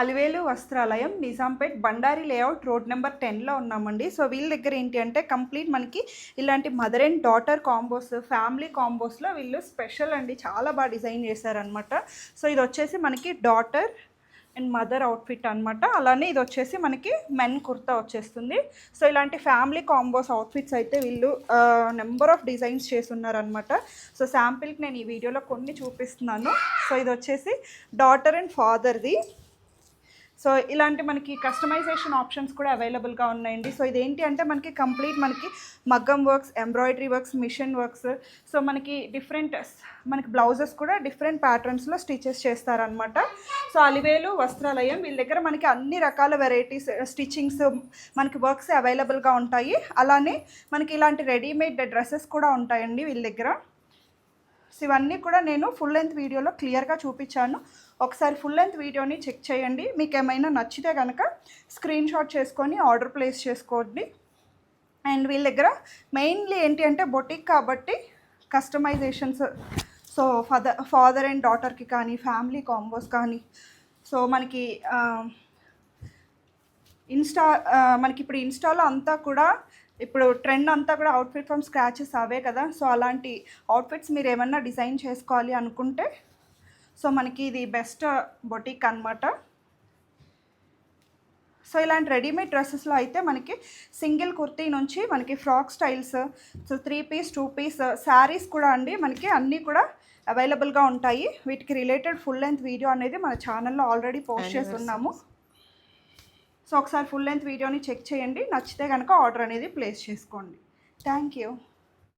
Alivelu Vastralayam Nizampet Bandari layout road number టెన్లో ఉన్నామండి. So వీళ్ళ దగ్గర ఏంటి అంటే కంప్లీట్ మనకి ఇలాంటి mother and daughter combos family కాంబోస్లో వీళ్ళు స్పెషల్ అండి. చాలా బాగా డిజైన్ చేశారనమాట. సో ఇది వచ్చేసి మనకి డాటర్ అండ్ మదర్ అవుట్ఫిట్ అనమాట. అలానే ఇది వచ్చేసి మనకి మెన్ కుర్తా వచ్చేస్తుంది. సో ఇలాంటి ఫ్యామిలీ కాంబోస్ అవుట్ఫిట్స్ అయితే వీళ్ళు నెంబర్ ఆఫ్ డిజైన్స్ చేసి ఉన్నారనమాట సో శాంపిల్కి నేను ఈ వీడియోలో కొన్ని చూపిస్తున్నాను. సో ఇది వచ్చేసి డాటర్ అండ్ ఫాదర్ది. సో ఇలాంటి మనకి కస్టమైజేషన్ ఆప్షన్స్ కూడా అవైలబుల్గా ఉన్నాయండి. సో ఇదేంటి అంటే మనకి కంప్లీట్ మనకి మగ్గం works embroidery works machine works so మనకి డిఫరెంట్ మనకి బ్లౌజెస్ కూడా డిఫరెంట్ ప్యాటర్న్స్లో స్టిచెస్ చేస్తారనమాట సో అలివేలు వస్త్రాలయం వీళ్ళ దగ్గర మనకి అన్ని రకాల వెరైటీస్ స్టిచ్చింగ్స్ uh, మనకి వర్క్స్ అవైలబుల్గా ఉంటాయి. అలానే మనకి ఇలాంటి రెడీమేడ్ డ్రెస్సెస్ కూడా ఉంటాయండి వీళ్ళ దగ్గర. సో ఇవన్నీ కూడా నేను ఫుల్ లెంత్ వీడియోలో క్లియర్గా చూపించాను. ఒకసారి ఫుల్ లెంత్ వీడియోని చెక్ చేయండి. మీకు ఏమైనా నచ్చితే కనుక స్క్రీన్ షాట్ చేసుకొని ఆర్డర్ ప్లేస్ చేసుకోండి. అండ్ వీళ్ళ దగ్గర మెయిన్లీ ఏంటి అంటే బొటిక్ కాబట్టి customisations so father father and డాటర్కి కానీ ఫ్యామిలీ కాంబోస్ కానీ. సో మనకి ఇన్స్టా మనకి ఇప్పుడు ఇన్స్టాలో అంతా కూడా ఇప్పుడు ట్రెండ్ అంతా కూడా అవుట్ఫిట్ ఫ్రమ్ స్క్రాచెస్ అవే కదా. సో అలాంటి అవుట్ఫిట్స్ మీరు ఏమన్నా డిజైన్ చేసుకోవాలి అనుకుంటే సో మనకి ఇది బెస్ట్ బొటిక్ అన్నమాట. సో ఇలాంటి రెడీమేడ్ డ్రెస్సెస్లో అయితే మనకి సింగిల్ కుర్తీ నుంచి మనకి frock styles so three piece two piece sarees కూడా అండి. మనకి అన్నీ కూడా అవైలబుల్గా ఉంటాయి. వీటికి రిలేటెడ్ ఫుల్ లెంత్ వీడియో అనేది మన ఛానల్లో ఆల్రెడీ పోస్ట్ చేసి ఉన్నాము సో ఒకసారి ఫుల్ లెంత్ వీడియోని చెక్ చేయండి. నచ్చితే కనుక ఆర్డర్ అనేది ప్లేస్ చేసుకోండి. Thank you.